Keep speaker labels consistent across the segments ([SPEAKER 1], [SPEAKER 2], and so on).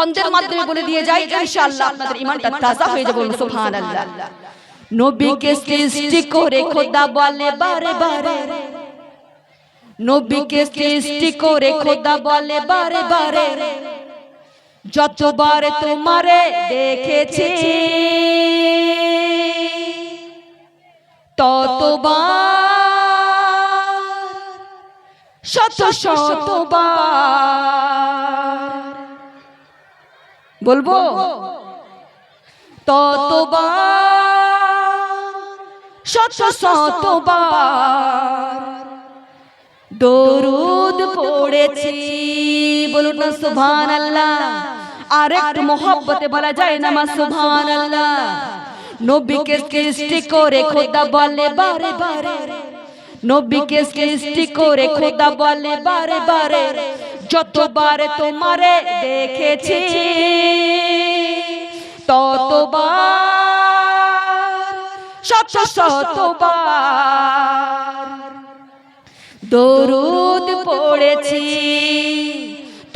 [SPEAKER 1] ছন্দের মাধ্যমে বলে দিয়ে যাই ইনশাআল্লাহ আপনাদের ইমানটা তাজা হয়ে যাবে সুবহানাল্লাহ। নবীকে সৃষ্টি করে খোদা বলে বারে বারে নবীকে সৃষ্টি করে খোদা বলে বারে বারে যতবার তোমারে দেখেছি ততবার শত শতবার বলব? ততবার শত শতবার দরুদ পড়েছি। বলুন না সুবহান আল্লাহ আর একটু মোহব্বতে বলা যায় না মা সুবহান আল্লাহ নবীকে সৃষ্টি করে খোদা বলে বারে বারে। নবীকে সৃষ্টি করে খোদা বলে বারে। বারে। যতবার তোমারে দেখেছি, ততবার, শত শতবার দরুদ পড়েছি,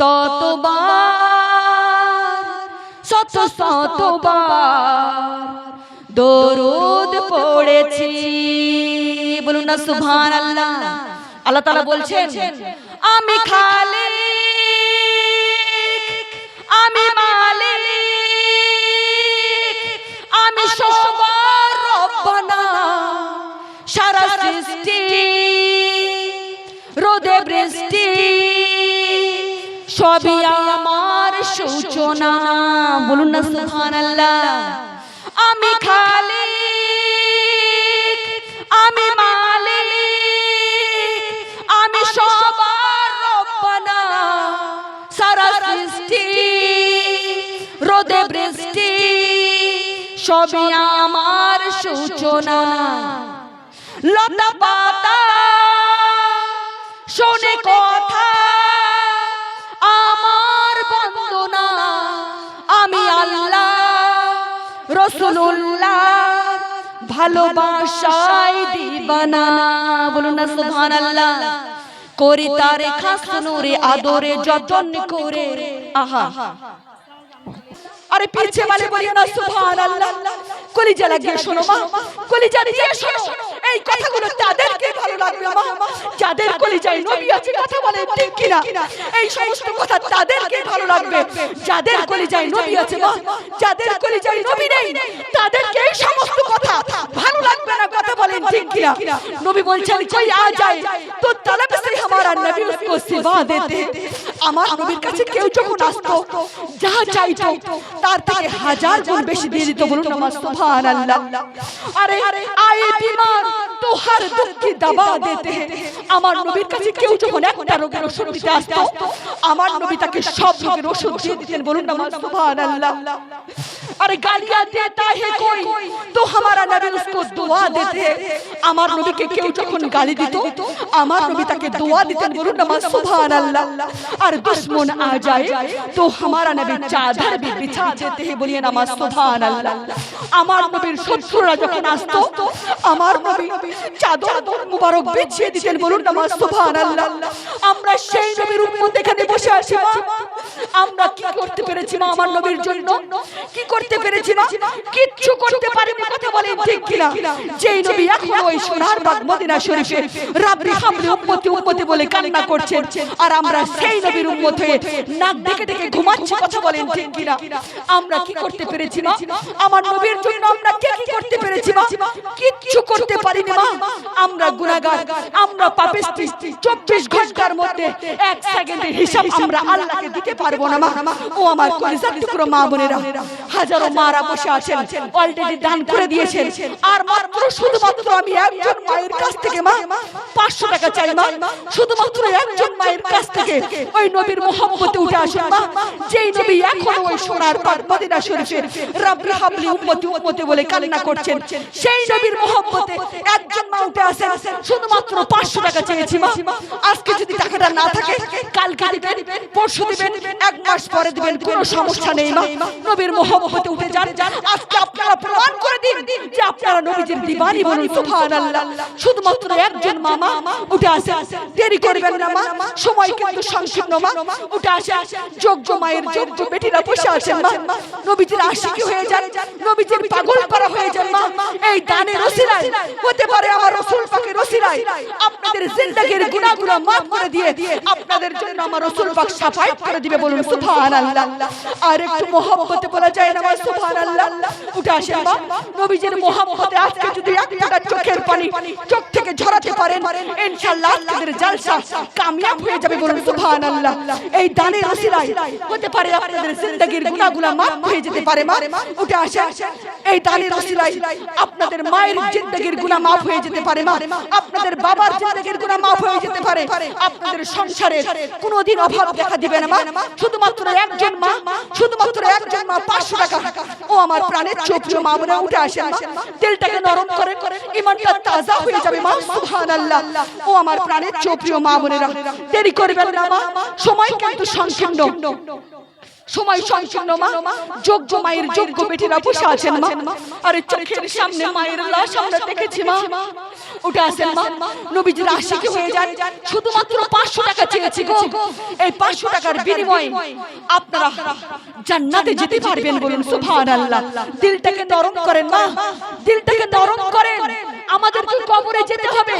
[SPEAKER 1] ততবার, শত শতবার দরুদ পড়েছি। বলুন না সুবহান আল্লাহ তাআলা বলছেন আমি খালি আমি মালিক আমি সবার রব্বানা সারা সৃষ্টি রোদে বৃষ্টি সবই আমার সূচনা। বলুন না সুবহানাল্লাহ। আমি খালি সবই আমার সূচনা। লতা পাতা শোনে কথা আমার বন্দনা। আমি আল্লাহ রসুল্লাহ ভালোবাসায় দিবানা। বলুন না সুবহান আল্লাহ করি তারে খাস নুরে আদরে যতন করে। আহা। আরে পিছে বলে বলিও না সুবহানাল্লাহ। কলিজা লাগিয়ে শোনো মা। কলিজা দিয়ে শোনো। এই কথাগুলো তাদেরকে ভালো লাগবে মা। যাদের কলিজায় নবী আছে কথা বলে ঠিক কিনা? এই সমস্ত কথা তাদেরকে ভালো লাগবে। যাদের কলিজায় নবী আছে মা। যাদের কলিজায় নবী নেই তাদেরকে এই সমস্ত কথা ভালো লাগবে না কথা বলেন ঠিক কিনা? নবী বলছেন কই আ যায়? তো তলব সে হামারা নবী উসকো সিবা দেতে। আমার নবীর কাছে কেউ যখন আসতো যা চাইতো তার থেকে হাজার গুণ বেশি দিয়ে দিত বলুন আমার সুবহানাল্লাহ আরে আয়ে বিমার তোহার দুঃখী দাবা দেতে আমার নবীর কাছে কেউ যখন একটা রোগের ওষুধ দিতে আসতো, আমার নবী তাকে সব রোগের ওষুধ দিয়ে দিতেন। বলুন না আরে গালিয়া দেতা হে কই? তো হামারা নবী উসকো দোয়া দেতে আমার নবীকে কেউ যখন গালি দিত, আমার নবী তাকে দোয়া দিতেন। বলুন না সুবহানাল্লাহ। আর দুশমন আ যায়, তো হামারা নবী চাদর ভি বিছা দেতে হে বলিয়ে আমার নবীর শত্রুরা যখন আসতো, আমার নবী চাদর মুবারক বিছিয়ে দিতেন বলুন না সুবহানাল্লাহ। আমরা সেই নবীর উম্মত এখানে বসে আছি মা। আমরা কি করতে পেরেছি মা আমার নবীর জন্য? কি করতে পেরেছি মা? কিচ্ছু করতে পারিনি, কথা ঠিক কিনা? যেই নবী এখন ওই সোনার বাগ মদিনা শরীফে বলে কান্না আর আমরা সেই নবীর উম্মত হয়ে নাক ঘুমাচ্ছি, কথা ঠিক কিনা? আমরা কি করতে পেরেছি মা? আমার নবীর জন্য আমরা কে করতে পেরেছি মা? কিচ্ছু করতে পারিনি মা আমরা গুনাহগার আমরা পাপিষ্টি 24 ঘণ্টার মধ্যে এক সেকেন্ডের হিসাব আমরা আল্লাহকে দিতে পারব না, মা। ও আমার কলিজার টুকরো, মা বোনেরা। হাজারো মারা বসে আছেন অলরেডি দান করে দিয়েছেন। আর মাত্র শুধুমাত্র আমি একজন মায়ের কাছ থেকে, মা, পাঁচশো টাকা চাই, মা। শুধুমাত্র একজন মায়ের কাছ থেকে ওই নবীর মোহাম্মতে উঠে আসেন, মা। যেই নবী এখন ওই সোনার পাক মদিনা শরীফে রাব্বি হাবলি উম্মতি উম্মতি বলে কান্না করছেন, সেই নবীর মোহাম্মতে একজন একজন মা উঠে আসেন। শুধুমাত্র পাঁচশো টাকা চেয়েছি মা। আজকে যদি টাকাটা না থাকে কালকে দিবেন পরশু দিবেন এক মাস পরে দিবেন কোনো সমস্যা নেই মা। নবীর মোহাম্মতে উঠে যান। আজকে আপনারা প্রমাণ করে দিন যে আপনারা নবীজির দিবানি বলুন সুবহানাল্লাহ। শুধুমাত্র একজন মামা উঠে আসে দেরি করবেন না মা। সময় কিন্তু সংকীর্ণ মা। উঠে আসে যোগ্য মায়ের যোগ্য বেটিরা বসে আছেন মা। নবীজির আশিকি হয়ে যান। নবীজির পাগল করা হয়ে যান মা। এই দানের রসিলায় হতে পারে আমার রসুল পাকের রসিলায় আপনাদের জিন্দেগীর গুনাহগুলো মাফ করে দিয়ে আপনাদের জন্য আমার রসুল পাক সাফায়াত করে দিবে বলুন সুবহানাল্লাহ। আর একটু মহব্বতে বলা যায় না আমার সুবহানাল্লাহ। উঠে আসেন মা। নবীজির মহব্বতে আজকে যদি এক ফোঁটা চোখের পানি চোখ থেকে ঝরাতে পারেন ইনশাআল্লাহ আপনাদের জলসা কামিয়াব হয়ে যাবে বলুন সুবহানাল্লাহ। এই দানের রসিলায় হতে পারে আপনাদের জিন্দেগীর গুনাহগুলো মাফ হয়ে যেতে পারে মা। উঠে আসে এই দানের রসিলায় আপনাদের মায়ের জিন্দেগীর গুনাহ মাফ হয়ে যেতে পারে মা। আপনাদের বাবার জিন্দেগীর গুনাহ মাফ হয়ে যেতে পারে। আপনাদের সংসারে কোনোদিন অভাব দেখা দিবে না মা। শুধুমাত্র একজন মা, শুধুমাত্র একজন মা, পাঁচশো টাকা। ও আমার প্রাণের চোখীয় মা মনে উঠে আসে মা। দিলটাকে নরম করে, ইমানটা তাজা হয়ে যাবে মা। সুবহানাল্লাহ। ও আমার প্রাণের চোখীয় মা বোনেরা দেরি করবেন না মা। সময় কিন্তু সংকীর্ণ। সময় সংকীর্ণ মা যোগ্য মায়ের যোগ্য বেটিরা বসে আছেন মা। আরে চোখের সামনে মায়ের লাশ আমরা দেখেছি মা। উঠে আসেন মা। নবীজির আশিকি হয়ে যান শুধুমাত্র পাঁচশো টাকা চেয়েছি গো। এই পাঁচশো টাকার বিনিময়ে আপনারা জান্নাতে যেতে পারবেন বলুন। সুবহানাল্লাহ। দিলটাকে নরম করেন মা। আমাদেরকে কবরে যেতে হবে।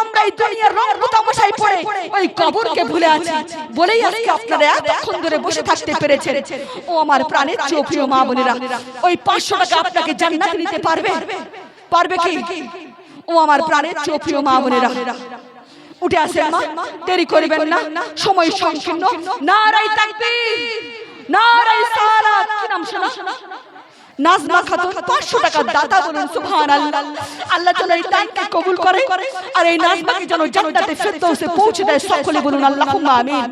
[SPEAKER 1] আমরা এই দুনিয়ার রং তামাশায় পড়ে। ওই কবরকে ভুলে আছি। বলেই আজকে আপনারা এতক্ষণ ধরে বসে থাকতে পেরেছেন। ও আমার প্রাণের চোখীয় মা বোনেরা ওই পাঁচশো টাকা আপনাকে জান্নাত নিতে পারবে? পারবে। কি? ও আমার প্রাণের চোখীয় মা বোনেরা। উঠে আসেন মা দেরি করবেন না। সময় সংকীর্ণ। নারাই তাকবীর। নারাই সালাত। কি নাম শোনা। নাজমা খাতুন 500 টাকা দাতা বলুন সুবহানাল্লাহ। আল্লাহ যেন এই দানকে কবুল করে আর এই নাজমাকে যেন জান্নাতে ফেরদৌসে পৌঁছে দেয় সকলে বলুন আল্লাহুম্মা আমিন।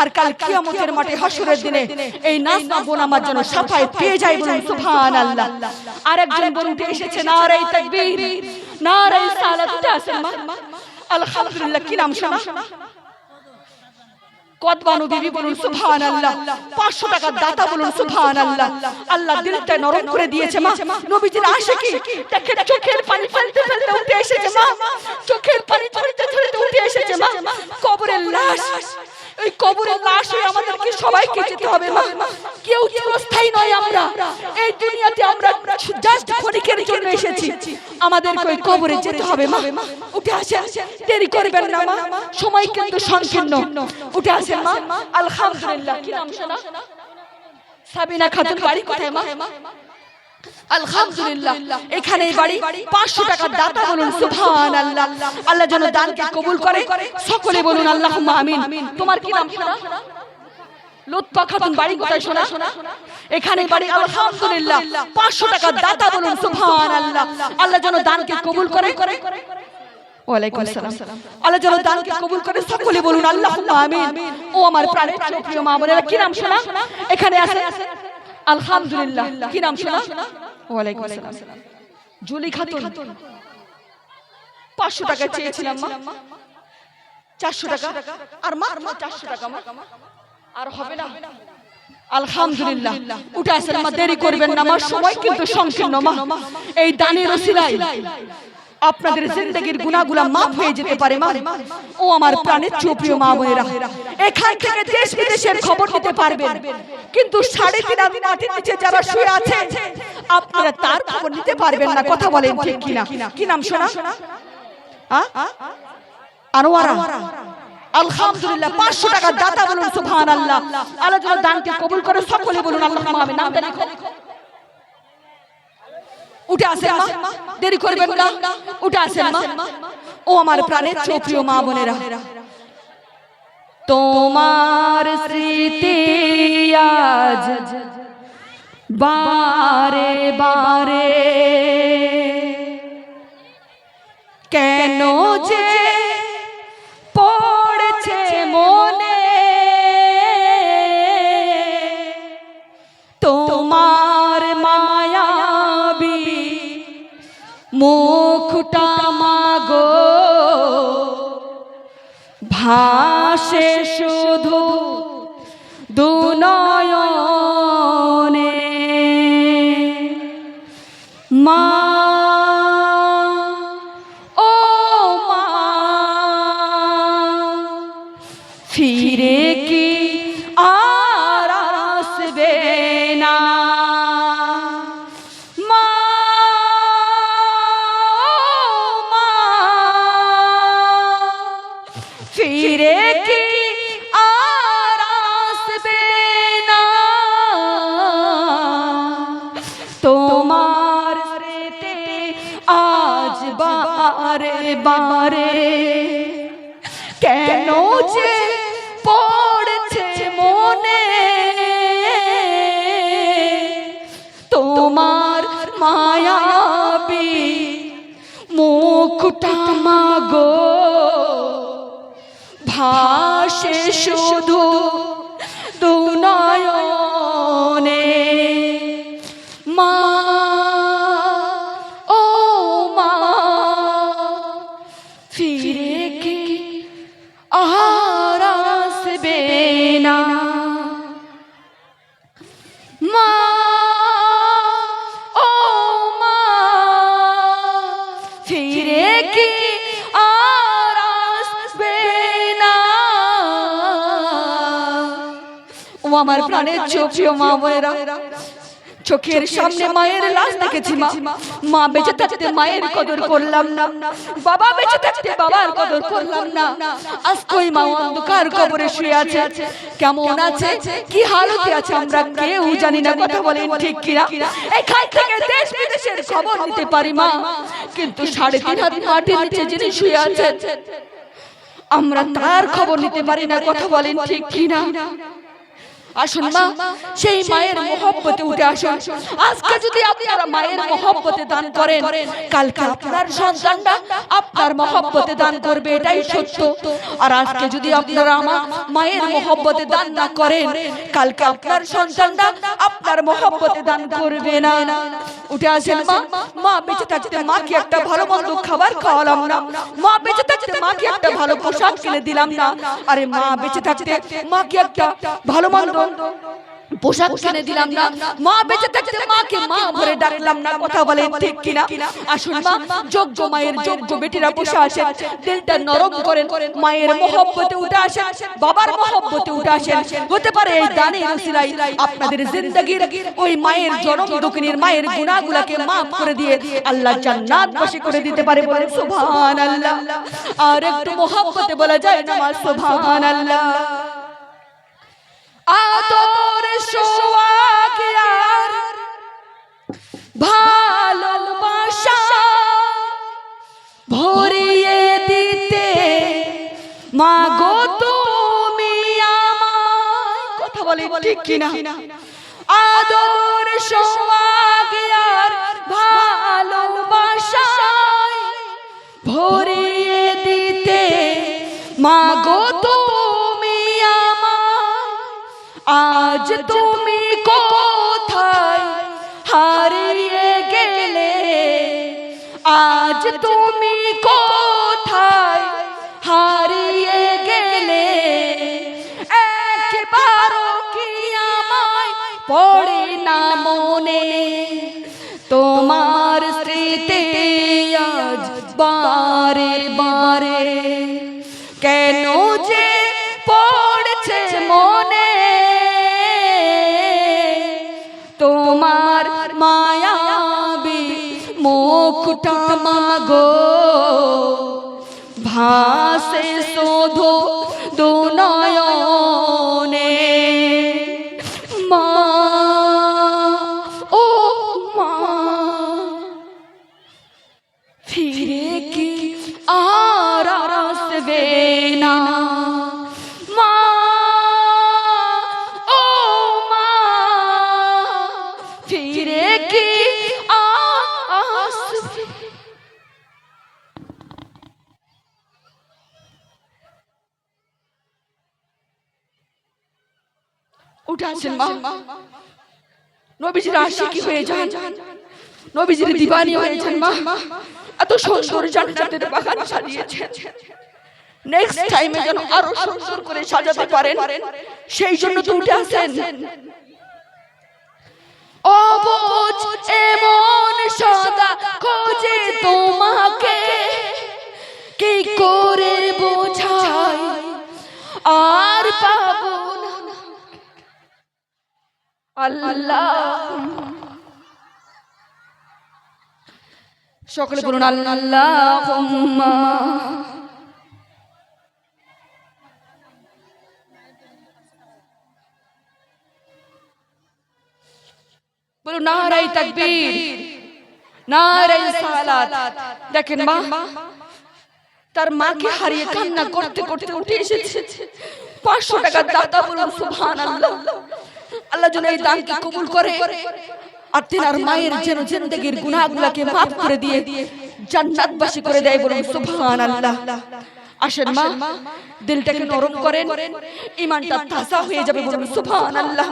[SPEAKER 1] আর কাল কিয়ামতের মাঠে হাসরের দিনে এই নাজমা বোন আমার জন্য সাফায় পেয়ে যায় বলুন সুবহানাল্লাহ। আর একজন বোন এসেছে নারাই তাকবীর। নারাই সালাত উঠে আসেন মা। আলহামদুলিল্লাহ কি নাম শোনা? কদবানু বিবি বলুন সুবহানাল্লাহ। 500 টাকা দাতা বলুন সুবহান আল্লাহ আল্লাহ দিলটা নরম করে দিয়েছে মা। নবীজির আসে কি? দেখেন চোখের পানি ফেলতে ফেলতে উঠে এসেছে মা। চোখের পানি ফেলতে ফেলতে উঠে এসেছে মা। কবরের লাশ। ওই কবরের লাশ হয়ে আমাদেরকে সবাইকে যেতে হবে মা। কেউ চিরস্থায়ী নয় আমরা। এই দুনিয়াতে আমরা জাস্ট ক্ষণিকের জন্য এসেছি। আমাদেরকে ওই কবরে যেতে হবে মা। উঠে আসেন। দেরি করবেন না মা। সময় কিন্তু সংকীর্ণ। উঠে আসেন মা। আলহামদুলিল্লাহ। কি নাম শোনা? সাবিনা খাতুন বাড়ি কোথায় মা? আলহামদুলিল্লাহ। এখানে বাড়ি পাঁচশো টাকার দাতা বলুন সুবহানাল্লাহ। আল্লাহ যেন দানকে কবুল করে। সকলে বলুন আল্লাহুম্মা আমিন। তোমার কি নাম লুৎফা খাতুন বাড়ি কোথায় শোনা? এখানে বাড়ি আলহামদুলিল্লাহ। পাঁচশো টাকার দাতা বলুন সুবহানাল্লাহ। আল্লাহ যেন দানকে কবুল করে। করে। ওয়ালাইকুম আসসালাম আল্লাহ যেন দানকে কবুল করে। সকলে বলুন আল্লাহুম্মা আমিন। ও আমার প্রাণের প্রিয় মা বোনেরা কি নাম শোনা? এখানে আছে আলহামদুলিল্লাহ। কি নাম শোনা? ওয়ালাইকুম আসসালাম। জুলি খাতুন। পাঁচশো টাকা চেয়েছিলাম মা। চারশো টাকা। আর মা মা চারশো টাকা মা। আর হবে না। আলহামদুলিল্লাহ। উঠে আসেন মা দেরি করবেন না আমার সময় কিন্তু সংকীর্ণ মা। এই দানের রসিলাই আপনাদের জিন্দগির গুনাহগুলা মাফ হয়ে যেতে পারে মা। ও আমার প্রাণের চোপ্রিয় মা বোনেরা এখান থেকে দেশ বিদেশের খবর নিতে পারবেন। কিন্তু সাড়ে তিন হাত মাটির নিচে যারা শুয়ে আছে আপনারা তার খবর নিতে পারবেন না। কথা বলেন ঠিক কিনা? কি নাম শোনা? আনোয়ারা। আলহামদুলিল্লাহ পাঁচশো টাকা দাতা বলুন সুবহান আল্লাহ আল্লাহ দানকে কবুল করে সকলে বলুন আল্লাহ নামটা লিখো উঠে আসেন মা দেরি করবেন না। উঠে আসেন মা। ও আমার প্রাণের চোপ্রিয় মা বোনেরা। তোমার স্মৃতি আজ বারে বারে। কেন যে ভাসে শুধু দুনয়নে মায়াবী মুখটা মাগো ভাসে শুধু আমার প্রাণের চোখ মা বোনেরা চোখের সামনে মায়ের লাশ দেখেছি মা। মা বেঁচে থাকতে মায়ের কদর করলাম না। বাবা বেঁচে থাকতে বাবার কদর করলাম না। আজকে ওই মা অন্ধকার কবরে শুয়ে আছে। কেমন আছে? কি হালতে আছে আমরা? কেউ জানি না কথা বলেন ঠিক কিনা। এখান থেকে দেশ বিদেশের খবর নিতে পারি মা। কিন্তু সাড়ে তিন হাত মাটির নিচে যিনি শুয়ে আছেন আমরা তার খবর নিতে পারি না কথা বলেন ঠিক কিনা আসুন মা সেই মায়ের মহব্বতে উঠে আসুন। আজকে যদি আপনারা মায়ের মহব্বতে দান করেন কালকে আপনার সন্তানটা আপনার মহব্বতে দান করবে এটাই সত্য। আর আজকে যদি আপনারা আমার মায়ের মহব্বতে দান না করেন কালকে আপনার সন্তানটা আপনার মহব্বতে দান করবে না। উঠে আসেন মা মা। বেঁচে থাকতে মাকে একটা ভালো মন্দ খাবার খাওয়ালাম না। মা বেঁচে থাকতে মাকে একটা ভালো পোশাক কিনে দিলাম না। আরে মা বেঁচে থাকতে মাকে একটা ভালো মন্দ পোশাক কিনে দিলাম না। মা বেঁচে থাকতে মাকে মা ভরে ডাকলাম না। কথা বলে ঠিক কিনা? আসুন মা। যোগ্য মায়ের যোগ্য বেটিরা বসে আছেন। দিলটা নরম করেন। মায়ের মহব্বতে উঠে আসেন। বাবার মহব্বতে উঠে আসেন। হতে পারে এই দানের উসিলাই আপনাদের জিন্দগির ওই মায়ের জনম দুঃখিনীর মায়ের গুনাহগুলোকে maaf করে দিয়ে আল্লাহ জান্নাত বাসী করে দিতে পারে বলেন সুবহানাল্লাহ। আর একটু মহব্বতে বলা যায় না সুবহানাল্লাহ। আদর সোয়াগ আর ভালোবাসা ভরিয়ে দিতে, মাগো তুমি আমায়। কথা বলে ঠিক কিনা? আদর সোয়াগ আর ভালোবাসা ভরিয়ে দিতে, মাগো আজ তুমি কোথায় হারিয়ে গেলে? আজ তুমি কোথায় হারিয়ে গেলে? একবারও কি আমায় পড়ে না মনে? তোমার স্মৃতি আজ বারে বারে মুখটা মাগো ভাসে শোধো দুনয়নে। মা নবীজির আশিকি হয়ে যান। নবীজির দিবানি হয়েছেন মা। এত সুন্দর জান্নাতের বাগান সাজিয়েছেন। নেক্সট টাইমে যেন আরও সুন্দর করে সাজাতে পারেন। সেই জন্য তো উঠে আসেন। আল্লাহ। সকলে বলুন আল্লাহ বলুন নারাই তাকবীর নারাই সালাত। দেখেন মা তার মাকে হারিয়ে কান্না করতে করতে উঠে এসেছে। পাঁচশো টাকা দাদা বলুন সুবহান আল্লাহ যেন এই দানকে কবুল করে আর তেনার মায়ের যেন জিন্দগির গুনাহগুলোকে মাফ করে দিয়ে জান্নাতবাসী করে দেয় বলুন সুবহান আল্লাহ আসেন মা দিলটাকে নরম করেন ইমানটা তাজা হয়ে যাবে বলুন সুবহান আল্লাহ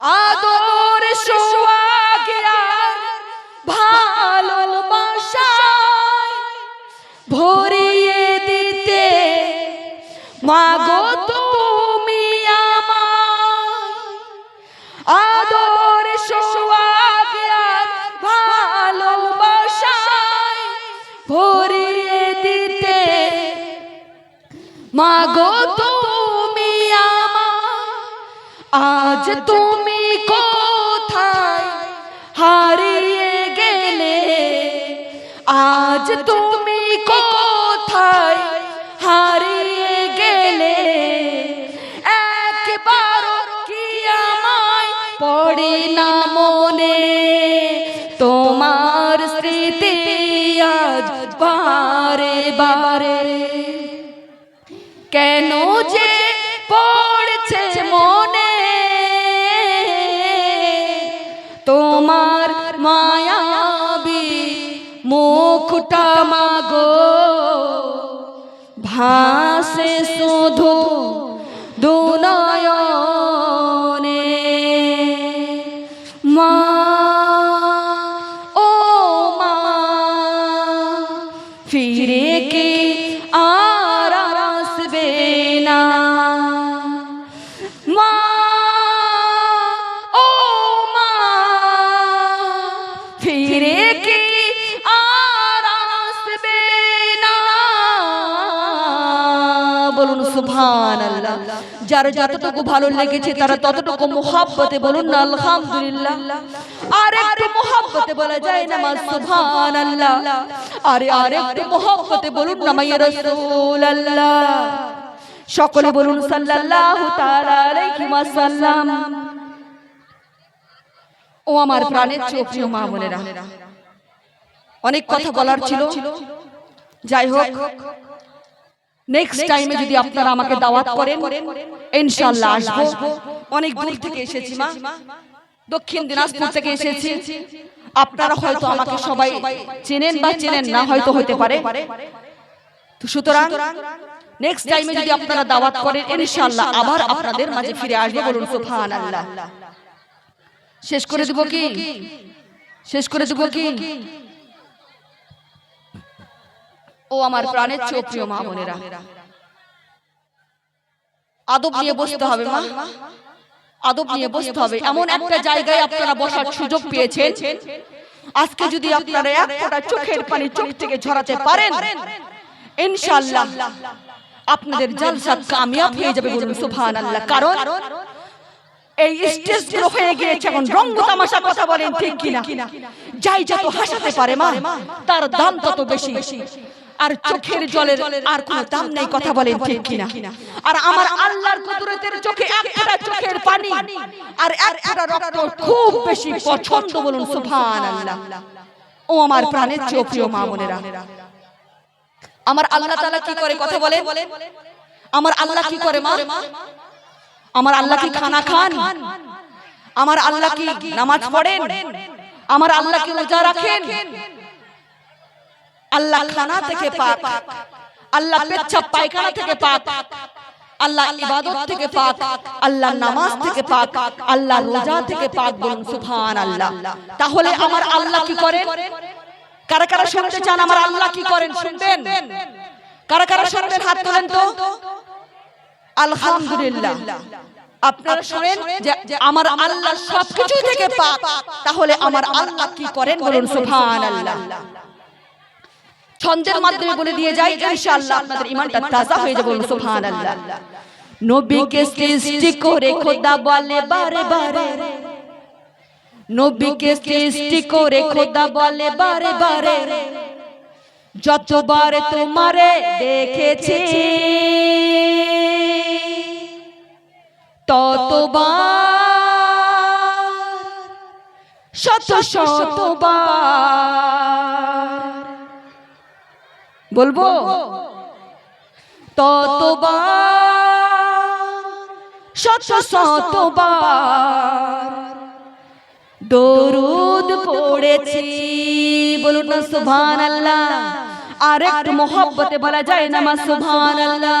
[SPEAKER 1] আদর সোয়াগিয়ার ভালোবাসায় দিতে মাগো তুমি আমায় আদর সোয়াগিয়ার ভালোবাসায় ভরিয়ে দিতে। মাগো তুমি আমায় আজ তুমি বারে কেন যে পড়ছে মনে? তোমার মায়াবি মুখটা মাগো। ভাসে শুধু যার যতটুকু ভালো লেগেছে, তারা ততটুকু মোহাব্বতে বলুন না, আলহামদুলিল্লাহ। আর একটু মোহাব্বতে বলা যায় না, মা, সুবহানাল্লাহ। আরে, আর একটু মোহাব্বতে বলুন না, মাইয়া রাসূলুল্লাহ। সকলে বলুন, সাল্লাল্লাহু তাআলা আলাইহি ওয়াসাল্লাম। ও আমার প্রাণের চেয়ে প্রিয় মা বোনেরা। অনেক কথা বলার ছিল। যাই হোক নেক্সট টাইমে যদি আপনারা আমাকে দাওয়াত করেন ইনশাআল্লাহ আসব। অনেক দূর থেকে এসেছি মা। দক্ষিণ দিনাজপুর থেকে এসেছি। আপনারা হয়তো আমাকে সবাই চেনেন বা চেনেন না হয়তো হতে পারে। তো সুতরাং নেক্সট টাইমে যদি আপনারা দাওয়াত করেন ইনশাআল্লাহ আবার আপনাদের মাঝে ফিরে আসবে বলুন সুবহানাল্লাহ। শেষ করে দেব কি? শেষ করে দেব কি? ও আমার প্রাণের চেয়ে প্রিয় মা বোনেরা। আদব নিয়ে বসতে হবে মা। আদব নিয়ে বসতে হবে। এমন একটা জায়গায় আপনারা বসার সুযোগ পেয়েছেন। আজকে যদি আপনারা এক ফোঁটা চোখের পানি চোখ থেকে ঝরাতে পারেন। ইনশাআল্লাহ। আপনাদের জলসা কামিয়াব হয়ে যাবে বলুন সুবহানাল্লাহ। কারণ এই স্টেজগুলো হয়ে গিয়েছে এখন রঙ্গ তামাশা কথা বলেন ঠিক কিনা? যাই যত হাসাতে পারে মা তার দাম তত বেশি। আর চোখের জলের আর কোনো দাম নেই কথা বলেন ঠিক কিনা? আর আমার আল্লাহর কুদরতের চোখে একটা চোখের পানি। আর একটা রক্ত খুব বেশি পছন্দ বলুন সুবহানাল্লাহ। ও আমার প্রাণের চেয়ে প্রিয় মা বোনেরা। আমার আল্লাহ তাআলা কি করে কথা বলে আমার আল্লাহ কি করে মা আমার আল্লাহ কি খানা খান? আমার আল্লাহ কি নামাজ পড়েন? আমার আল্লাহ কি রোজা রাখেন? আল্লাহ খানা থেকে পাক আল্লাহ পেচ্ছাপ পায়খানা থেকে পাক আল্লাহ ইবাদত থেকে পাক আল্লাহ নামাজ থেকে পাক আল্লাহ রোজা থেকে পাক বলুন সুবহান আল্লাহ তাহলে আমার আল্লাহ কি করেন? কারা কারা শুনতে চান? আমার আল্লাহ কি করেন? শুনবেন? কারা কারা শুনবেন? হাত তোলেন তো। আলহামদুলিল্লাহ। আপনারা শুনেন যে আমার আল্লাহ সবকিছু থেকে পাক। তাহলে আমার আল্লাহ কি করেন বলুন সুবহানাল্লাহ। ছন্দের মাধ্যমে বলে দিয়ে যাই ইনশাআল্লাহ আপনাদের ঈমানটা তাজা হয়ে যাবে বলুন সুবহানাল্লাহ। নবীকে সৃষ্টি করে খোদা বলে বারে বারে নবীকে সৃষ্টি করে খোদা বলে বারে বারে। যতবার তোমারে দেখেছি ততবার শত শতবার বলব? ততবার শত শতবার দরুদ পড়েছি বলুন না আল্লাহ আর একটু মোহব্বতে বলা যায় না মা সুবহান আল্লাহ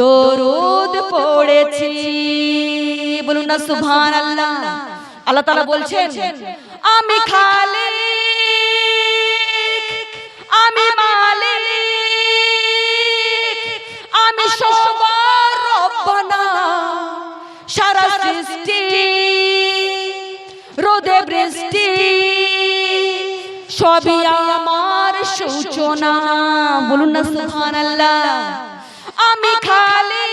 [SPEAKER 1] দরুদ পড়েছি। বলুন না সুবহান আল্লাহ আল্লাহ তাআলা বলছেন আমি খালি আমি মালিক আমি সবার রব্বানা। সারা সৃষ্টি রোদে বৃষ্টি সবই আমার সূচনা। বলুন না সুবহানাল্লাহ। আমি খালি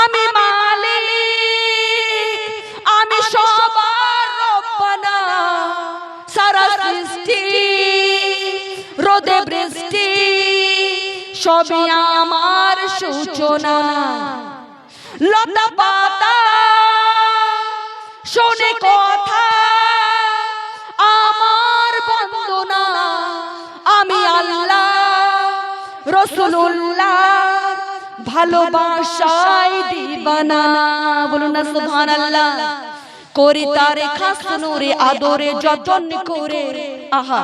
[SPEAKER 1] আমি মালিক আমি সবার রব্বানা। সারা সৃষ্টি রোদে বৃষ্টি সবই আমার সূচনা। লতা পাতা শোনে কথা রসুল্লাহ ভালোবাসায় দিবানা। বলুন না সুবহানাল্লাহ। করি তারে খাস নূরে আদরে যতন করে। আহা।